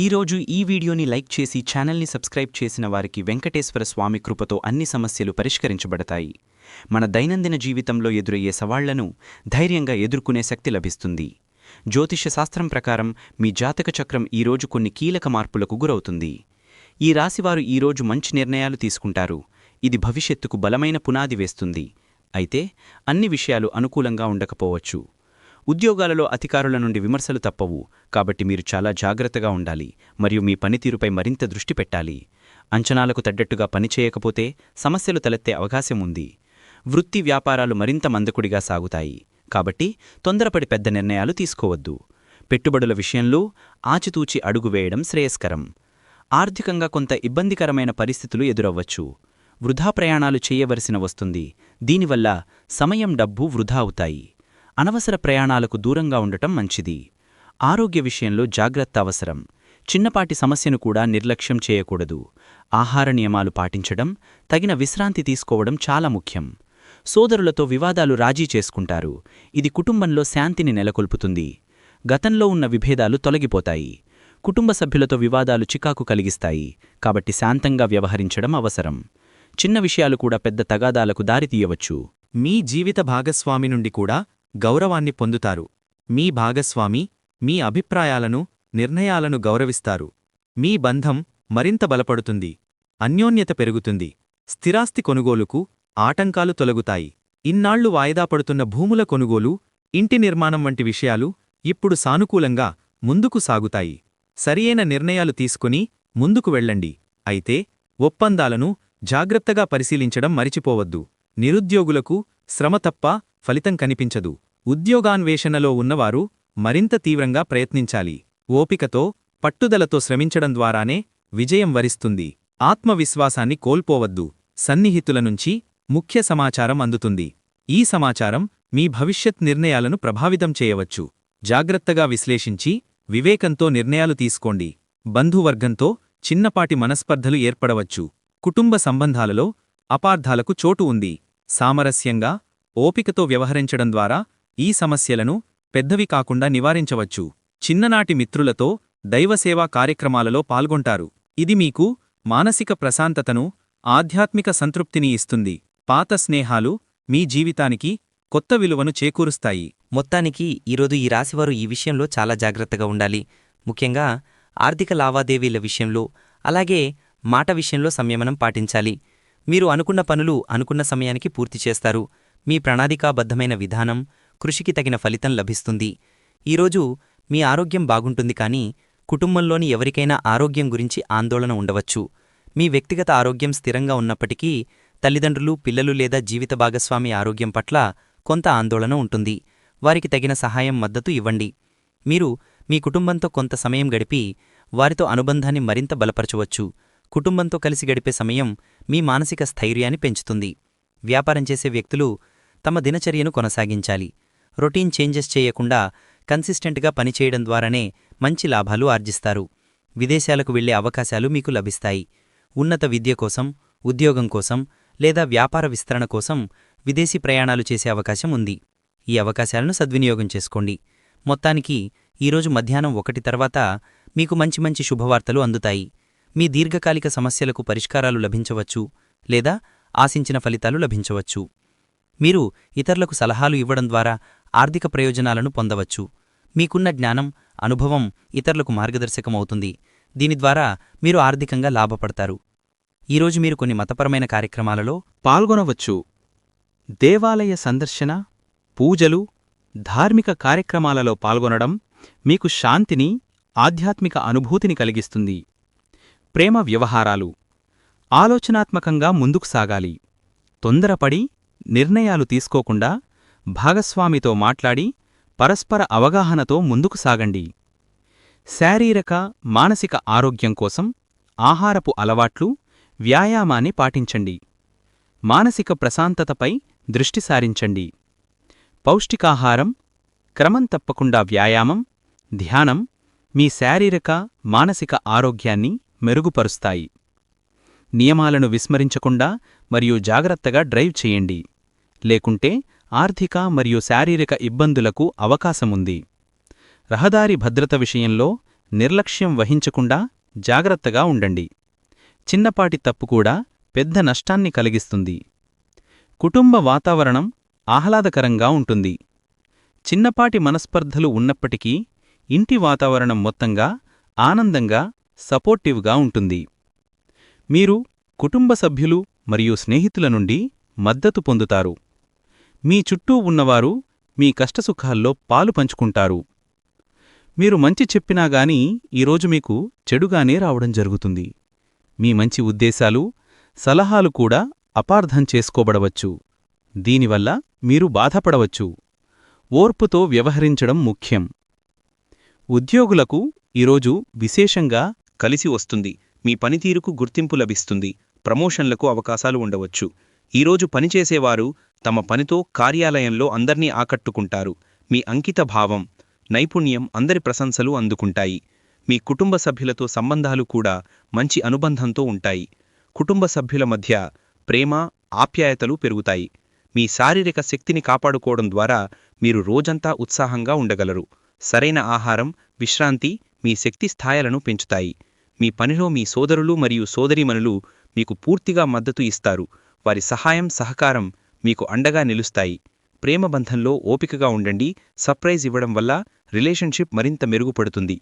ఈరోజు ఈ వీడియోని లైక్ చేసి ఛానల్ని సబ్స్క్రైబ్ చేసిన వారికి వెంకటేశ్వర స్వామి కృపతో అన్ని సమస్యలు పరిష్కరించబడతాయి. మన దైనందిన జీవితంలో ఎదురయ్యే సవాళ్ళను ధైర్యంగా ఎదుర్కొనే శక్తి లభిస్తుంది. జ్యోతిష శాస్త్రం ప్రకారం మీ జాతక చక్రం ఈరోజు కొన్ని కీలక మార్పులకు గురవుతుంది. ఈ రాశివారు ఈరోజు మంచి నిర్ణయాలు తీసుకుంటారు. ఇది భవిష్యత్తుకు బలమైన పునాది వేస్తుంది. అయితే అన్ని విషయాలు అనుకూలంగా ఉండకపోవచ్చు. ఉద్యోగాలలో అధికారుల నుండి విమర్శలు తప్పవు. కాబట్టి మీరు చాలా జాగ్రత్తగా ఉండాలి. మరియు మీ పనితీరుపై మరింత దృష్టి పెట్టాలి. అంచనాలకు తగ్గట్టుగా పనిచేయకపోతే సమస్యలు తలెత్తే అవకాశం ఉంది. వృత్తి వ్యాపారాలు మరింత మందకుడిగా సాగుతాయి. కాబట్టి తొందరపడి పెద్ద నిర్ణయాలు తీసుకోవద్దు. పెట్టుబడుల విషయంలో ఆచితూచి అడుగు వేయడం శ్రేయస్కరం. ఆర్థికంగా కొంత ఇబ్బందికరమైన పరిస్థితులు ఎదురవ్వచ్చు. వృధా ప్రయాణాలు చేయవలసిన వస్తుంది. దీనివల్ల సమయం డబ్బు వృధా అవుతాయి. అనవసర ప్రయాణాలకు దూరంగా ఉండటం మంచిది. ఆరోగ్య విషయంలో జాగ్రత్త అవసరం. చిన్నపాటి సమస్యను కూడా నిర్లక్ష్యం చేయకూడదు. ఆహార నియమాలు పాటించడం తగిన విశ్రాంతి తీసుకోవడం చాలా ముఖ్యం. సోదరులతో వివాదాలు రాజీ చేసుకుంటారు. ఇది కుటుంబంలో శాంతిని నెలకొల్పుతుంది. గతంలో ఉన్న విభేదాలు తొలగిపోతాయి. కుటుంబ సభ్యులతో వివాదాలు చికాకు కలిగిస్తాయి. కాబట్టి శాంతంగా వ్యవహరించడం అవసరం. చిన్న విషయాలు కూడా పెద్ద తగాదాలకు దారితీయవచ్చు. మీ జీవిత భాగస్వామి నుండి కూడా గౌరవాన్ని పొందుతారు. మీ భాగస్వామి మీ అభిప్రాయాలను నిర్ణయాలను గౌరవిస్తారు. మీ బంధం మరింత బలపడుతుంది. అన్యోన్యత పెరుగుతుంది. స్థిరాస్తి కొనుగోలుకు ఆటంకాలు తొలగుతాయి. ఇన్నాళ్ళు వాయిదా పడుతున్న భూముల కొనుగోలు ఇంటి నిర్మాణం వంటి విషయాలు ఇప్పుడు సానుకూలంగా ముందుకు సాగుతాయి. సరియైన నిర్ణయాలు తీసుకుని ముందుకు వెళ్ళండి. అయితే ఒప్పందాలను జాగ్రత్తగా పరిశీలించడం మరిచిపోవద్దు. నిరుద్యోగులకు శ్రమ తప్ప ఫలితం కనిపించదు. ఉద్యోగాన్వేషణలో ఉన్నవారు మరింత తీవ్రంగా ప్రయత్నించాలి. ఓపికతో పట్టుదలతో శ్రమించడం ద్వారానే విజయం వరిస్తుంది. ఆత్మవిశ్వాసాన్ని కోల్పోవద్దు. సన్నిహితుల నుంచి ముఖ్య సమాచారం అందుతుంది. ఈ సమాచారం మీ భవిష్యత్ నిర్ణయాలను ప్రభావితం చేయవచ్చు. జాగ్రత్తగా విశ్లేషించి వివేకంతో నిర్ణయాలు తీసుకోండి. బంధువర్గంతో చిన్నపాటి మనస్పర్ధలు ఏర్పడవచ్చు. కుటుంబ సంబంధాలలో అపార్థాలకు చోటు ఉంది. సామరస్యంగా ఓపికతో వ్యవహరించడం ద్వారా ఈ సమస్యలను పెద్దవి కాకుండా నివారించవచ్చు. చిన్ననాటి మిత్రులతో దైవసేవా కార్యక్రమాలలో పాల్గొంటారు. ఇది మీకు మానసిక ప్రశాంతతను ఆధ్యాత్మిక సంతృప్తిని ఇస్తుంది. పాత స్నేహాలు మీ జీవితానికి కొత్త విలువను చేకూరుస్తాయి. మొత్తానికి ఈరోజు ఈ రాశివారు ఈ విషయంలో చాలా జాగ్రత్తగా ఉండాలి. ముఖ్యంగా ఆర్థిక లావాదేవీల విషయంలో అలాగే మాట విషయంలో సంయమనం పాటించాలి. మీరు అనుకున్న పనులు అనుకున్న సమయానికి పూర్తి చేస్తారు. మీ ప్రణాళికాబద్ధమైన విధానం కృషికి తగిన ఫలితం లభిస్తుంది. ఈరోజు మీ ఆరోగ్యం బాగుంటుంది కానీ కుటుంబంలోని ఎవరికైనా ఆరోగ్యం గురించి ఆందోళన ఉండవచ్చు. మీ వ్యక్తిగత ఆరోగ్యం స్థిరంగా ఉన్నప్పటికీ తల్లిదండ్రులు పిల్లలు లేదా జీవిత భాగస్వామి ఆరోగ్యం పట్ల కొంత ఆందోళన ఉంటుంది. వారికి తగిన సహాయం మద్దతు ఇవ్వండి. మీరు మీ కుటుంబంతో కొంత సమయం గడిపి వారితో అనుబంధాన్ని మరింత బలపరచవచ్చు. కుటుంబంతో కలిసి గడిపే సమయం మీ మానసిక స్థైర్యాన్ని పెంచుతుంది. వ్యాపారం చేసే వ్యక్తులు తమ దినచర్యను కొనసాగించాలి. రొటీన్ చేంజెస్ చేయకుండా కన్సిస్టెంట్గా పనిచేయడం ద్వారానే మంచి లాభాలు ఆర్జిస్తారు. విదేశాలకు వెళ్ళే అవకాశాలు మీకు లభిస్తాయి. ఉన్నత విద్య కోసం ఉద్యోగం కోసం లేదా వ్యాపార విస్తరణ కోసం విదేశీ ప్రయాణాలు చేసే అవకాశం ఉంది. ఈ అవకాశాలను సద్వినియోగం చేసుకోండి. మొత్తానికి ఈరోజు మధ్యాహ్నం ఒకటి తర్వాత మీకు మంచి మంచి శుభవార్తలు అందుతాయి. మీ దీర్ఘకాలిక సమస్యలకు పరిష్కారాలు లభించవచ్చు లేదా ఆశించిన ఫలితాలు లభించవచ్చు. మీరు ఇతరులకు సలహాలు ఇవ్వడం ద్వారా ఆర్థిక ప్రయోజనాలను పొందవచ్చు. మీకున్న జ్ఞానం అనుభవం ఇతరులకు మార్గదర్శకమవుతుంది. దీని ద్వారా మీరు ఆర్థికంగా లాభపడతారు. ఈరోజు మీరు కొన్ని మతపరమైన కార్యక్రమాలలో పాల్గొనవచ్చు. దేవాలయ సందర్శన పూజలు ధార్మిక కార్యక్రమాలలో పాల్గొనడం మీకు శాంతిని ఆధ్యాత్మిక అనుభూతిని కలిగిస్తుంది. ప్రేమ వ్యవహారాలు ఆలోచనాత్మకంగా ముందుకు సాగాలి. తొందరపడి నిర్ణయాలు తీసుకోకుండా భాగస్వామితో మాట్లాడి పరస్పర అవగాహనతో ముందుకు సాగండి. శారీరక మానసిక ఆరోగ్యం కోసం ఆహారపు అలవాట్లు వ్యాయామాన్ని పాటించండి. మానసిక ప్రశాంతతపై దృష్టి సారించండి. పౌష్టికాహారం క్రమం తప్పకుండా వ్యాయామం ధ్యానం మీ శారీరక మానసిక ఆరోగ్యాన్ని మెరుగుపరుస్తాయి. నియమాలను విస్మరించకుండా మరియు జాగ్రత్తగా డ్రైవ్ చేయండి. లేకుంటే ఆర్థిక మరియు శారీరక ఇబ్బందులకు అవకాశముంది. రహదారి భద్రత విషయంలో నిర్లక్ష్యం వహించకుండా జాగ్రత్తగా ఉండండి. చిన్నపాటి తప్పు కూడా పెద్ద నష్టాన్ని కలిగిస్తుంది. కుటుంబ వాతావరణం ఆహ్లాదకరంగా ఉంటుంది. చిన్నపాటి మనస్పర్ధలు ఉన్నప్పటికీ ఇంటి వాతావరణం మొత్తంగా ఆనందంగా సపోర్టివ్గా ఉంటుంది. మీరు కుటుంబ సభ్యులు మరియు స్నేహితుల నుండి మద్దతు పొందుతారు. మీ చుట్టూ ఉన్నవారు మీ కష్టసుఖాల్లో పాలు పంచుకుంటారు. మీరు మంచి చెప్పినా గాని ఈరోజు మీకు చెడుగానే రావడం జరుగుతుంది. మీ మంచి ఉద్దేశాలు సలహాలు కూడా అపార్థం చేసుకోబడవచ్చు. దీనివల్ల మీరు బాధపడవచ్చు. ఓర్పుతో వ్యవహరించడం ముఖ్యం. ఉద్యోగులకు ఈరోజు విశేషంగా కలిసి వస్తుంది. మీ పనితీరుకు గుర్తింపు లభిస్తుంది. ప్రమోషన్లకు అవకాశాలు ఉండవచ్చు. ఈరోజు పనిచేసేవారు తమ పనితో కార్యాలయంలో అందర్నీ ఆకట్టుకుంటారు. మీ అంకిత భావం నైపుణ్యం అందరి ప్రశంసలు అందుకుంటాయి. మీ కుటుంబ సభ్యులతో సంబంధాలు కూడా మంచి అనుబంధంతో ఉంటాయి. కుటుంబ సభ్యుల మధ్య ప్రేమ ఆప్యాయతలు పెరుగుతాయి. మీ శారీరక శక్తిని కాపాడుకోవడం ద్వారా మీరు రోజంతా ఉత్సాహంగా ఉండగలరు. సరైన ఆహారం విశ్రాంతి మీ శక్తి స్థాయిలను పెంచుతాయి. మీ పనిలో మీ సోదరులు మరియు సోదరీమణులు మీకు పూర్తిగా మద్దతు ఇస్తారు. వారి సహాయం సహకారం మీకు అండగా నిలుస్తాయి. ప్రేమ బంధంలో ఓపికగా ఉండండి. సర్ప్రైజ్ ఇవ్వడం వల్ల రిలేషన్షిప్ మరింత మెరుగుపడుతుంది.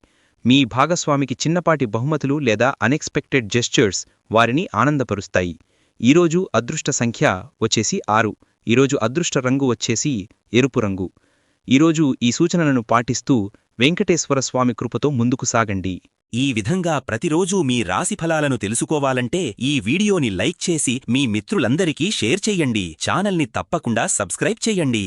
మీ భాగస్వామికి చిన్నపాటి బహుమతులు లేదా అన్ఎక్స్పెక్టెడ్ జెస్చర్స్ వారిని ఆనందపరుస్తాయి. ఈరోజు అదృష్ట సంఖ్య వచ్చేసి ఆరు. ఈరోజు అదృష్ట రంగు వచ్చేసి ఎరుపు రంగు. ఈరోజు ఈ సూచనలను పాటిస్తూ వెంకటేశ్వర స్వామి కృపతో ముందుకు సాగండి. ఈ విధంగా ప్రతిరోజూ మీ రాశిఫలాలను తెలుసుకోవాలంటే ఈ వీడియోని లైక్ చేసి మీ మిత్రులందరికీ షేర్ చెయ్యండి ఛానల్ని తప్పకుండా సబ్స్క్రైబ్ చెయ్యండి